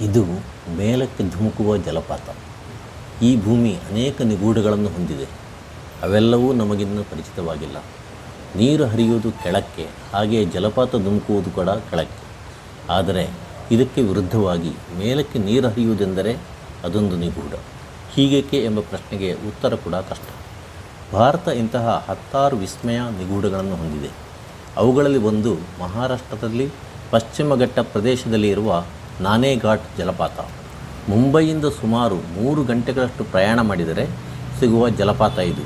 ಇದು ಮೇಲಕ್ಕೆ ಧುಮುಕುವ ಜಲಪಾತ. ಈ ಭೂಮಿ ಅನೇಕ ನಿಗೂಢಗಳನ್ನು ಹೊಂದಿದೆ. ಅವೆಲ್ಲವೂ ನಮಗಿನ್ನು ಪರಿಚಿತವಾಗಿಲ್ಲ. ನೀರು ಹರಿಯುವುದು ಕೆಳಕ್ಕೆ ಹಾಗೆ ಜಲಪಾತ ಧುಮುಕುವುದು ಕೂಡ ಕೆಳಕ್ಕೆ. ಆದರೆ ಇದಕ್ಕೆ ವಿರುದ್ಧವಾಗಿ ಮೇಲಕ್ಕೆ ನೀರು ಹರಿಯುವುದೆಂದರೆ ಅದೊಂದು ನಿಗೂಢ. ಹೀಗೇಕೆ ಎಂಬ ಪ್ರಶ್ನೆಗೆ ಉತ್ತರ ಕೂಡ ಕಷ್ಟ. ಭಾರತ ಇಂತಹ ಹತ್ತಾರು ವಿಸ್ಮಯ ನಿಗೂಢಗಳನ್ನು ಹೊಂದಿದೆ. ಅವುಗಳಲ್ಲಿ ಒಂದು ಮಹಾರಾಷ್ಟ್ರದಲ್ಲಿ, ಪಶ್ಚಿಮಘಟ್ಟ ಪ್ರದೇಶದಲ್ಲಿ ಇರುವ ನಾನೇಘಾಟ್ ಜಲಪಾತ. ಮುಂಬೈಯಿಂದ ಸುಮಾರು ಮೂರು ಗಂಟೆಗಳಷ್ಟು ಪ್ರಯಾಣ ಮಾಡಿದರೆ ಸಿಗುವ ಜಲಪಾತ ಇದು.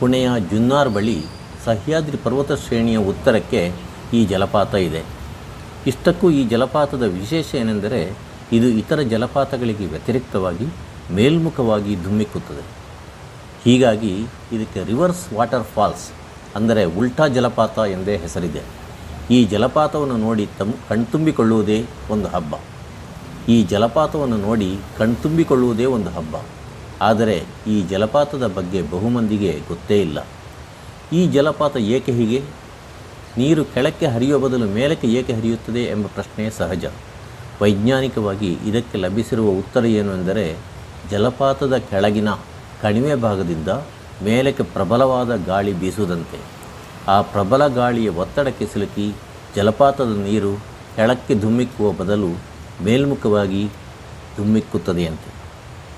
ಪುಣೆಯ ಜುನ್ನಾರ್ ಬಳಿ ಸಹ್ಯಾದ್ರಿ ಪರ್ವತ ಶ್ರೇಣಿಯ ಉತ್ತರಕ್ಕೆ ಈ ಜಲಪಾತ ಇದೆ. ಇಷ್ಟಕ್ಕೂ ಈ ಜಲಪಾತದ ವಿಶೇಷ ಏನೆಂದರೆ ಇದು ಇತರ ಜಲಪಾತಗಳಿಗೆ ವ್ಯತಿರಿಕ್ತವಾಗಿ ಮೇಲ್ಮುಖವಾಗಿ ಧುಮ್ಮಿಕ್ಕುತ್ತದೆ. ಹೀಗಾಗಿ ಇದಕ್ಕೆ ರಿವರ್ಸ್ ವಾಟರ್ ಫಾಲ್ಸ್ ಅಂದರೆ ಉಲ್ಟಾ ಜಲಪಾತ ಎಂದೇ ಹೆಸರಿದೆ. ಈ ಜಲಪಾತವನ್ನು ನೋಡಿ ತಮ್ಮ ಕಣ್ತುಂಬಿಕೊಳ್ಳುವುದೇ ಒಂದು ಹಬ್ಬ. ಈ ಜಲಪಾತವನ್ನು ನೋಡಿ ಕಣ್ತುಂಬಿಕೊಳ್ಳುವುದೇ ಒಂದು ಹಬ್ಬ. ಆದರೆ ಈ ಜಲಪಾತದ ಬಗ್ಗೆ ಬಹುಮಂದಿಗೆ ಗೊತ್ತೇ ಇಲ್ಲ. ಈ ಜಲಪಾತ ಏಕೆ ಹೀಗೆ? ನೀರು ಕೆಳಕ್ಕೆ ಹರಿಯುವ ಬದಲು ಮೇಲಕ್ಕೆ ಏಕೆ ಹರಿಯುತ್ತದೆ ಎಂಬ ಪ್ರಶ್ನೆ ಸಹಜ. ವೈಜ್ಞಾನಿಕವಾಗಿ ಇದಕ್ಕೆ ಲಭಿಸಿರುವ ಉತ್ತರ ಏನು ಎಂದರೆ, ಜಲಪಾತದ ಕೆಳಗಿನ ಕಣಿವೆ ಭಾಗದಿಂದ ಮೇಲಕ್ಕೆ ಪ್ರಬಲವಾದ ಗಾಳಿ ಬೀಸುವುದಂತೆ. ಆ ಪ್ರಬಲ ಗಾಳಿಯ ಒತ್ತಡಕ್ಕೆ ಸಿಲುಕಿ ಜಲಪಾತದ ನೀರು ಕೆಳಕ್ಕೆ ಧುಮ್ಮಿಕ್ಕುವ ಬದಲು ಮೇಲ್ಮುಖವಾಗಿ ಧುಮ್ಮಿಕ್ಕುತ್ತದೆಯಂತೆ.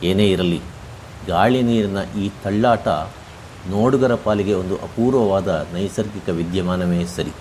ಏನೇ ಇರಲಿ, ಗಾಳಿ ನೀರಿನ ಈ ತಳ್ಳಾಟ ನೋಡುಗರ ಪಾಲಿಗೆ ಒಂದು ಅಪೂರ್ವವಾದ ನೈಸರ್ಗಿಕ ವಿದ್ಯಮಾನವೇ ಸರಿ.